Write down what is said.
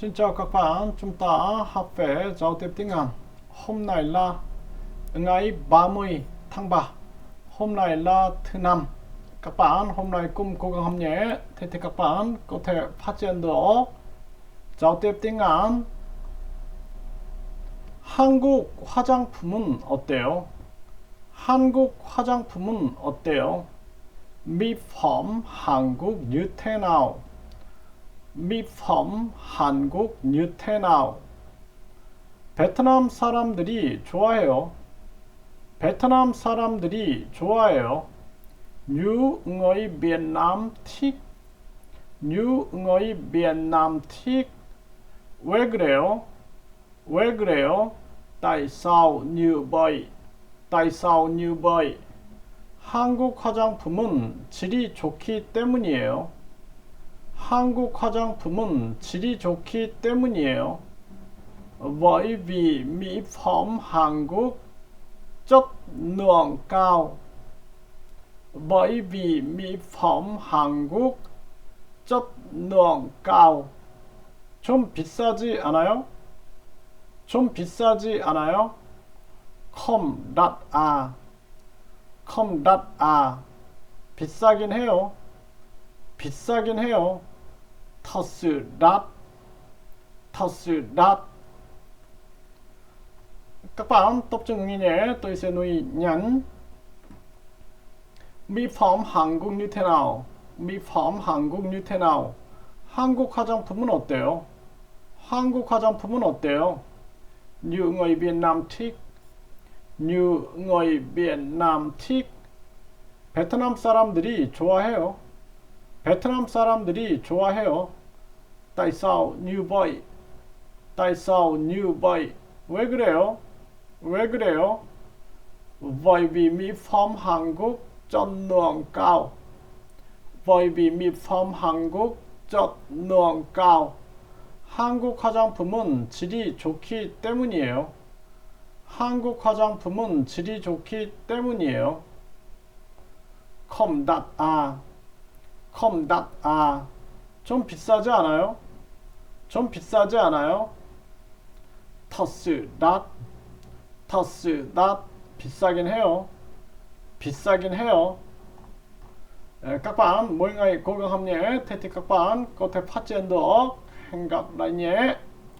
Xin chào các bạn, chúng ta học về giao tiếp tiếng Anh. Hôm nay là ngày 30 tháng 3. Hôm nay là thứ năm. Các bạn hôm nay cùng cố gắng học nhé. Thế thì các bạn có thể phát triển được giao tiếp tiếng Anh. 한국 화장품은 어때요? 한국 화장품은 어때요? phẩm 한국 nào? Phẩm 한국 nào? 베트남 사람들이 좋아해요. 베트남 사람들이 좋아해요. Người Việt Nam thích. 왜 그래요? 왜 그래요? tại sao như vậy? 한국 화장품은 질이 좋기 때문이에요. 한국 화장품은 질이 좋기 때문이에요. Bởi vì mỹ phẩm Hàn Quốc chất lượng cao. Bởi vì mỹ phẩm Hàn Quốc chất lượng cao. 좀 비싸지 않아요? 좀 비싸지 않아요? 컴, 닷, 아. 컴, 닷, 아. 비싸긴 해요. 비싸긴 해요. 터스, 닷. 터스, 닷. Các bạn tập trung nghe nhé, tôi sẽ nói nhanh. Mỹ phẩm Hàn Quốc như thế nào? Mỹ phẩm Hàn Quốc như thế nào? 한국 화장품은 어때요? 한국 화장품은 어때요? Như người Việt Nam thích. Như người Việt Nam thích. 베트남 사람들이 좋아해요. 베트남 사람들이 좋아해요. Tại sao như vậy? 왜 그래요? 왜 그래요? Bởi vì mỹ phẩm Hàn Quốc chất cao. 한국 화장품은 질이 좋기 때문이에요. 한국 화장품은 질이 좋기 때문이에요. 컴닷 아, 컴닷 아. 좀 비싸지 않아요? 좀 비싸지 않아요? 터스 닷, 터스 닷 비싸긴 해요. 비싸긴 해요. Eh, thể phát triển được. Hẹn gặp lại nhé.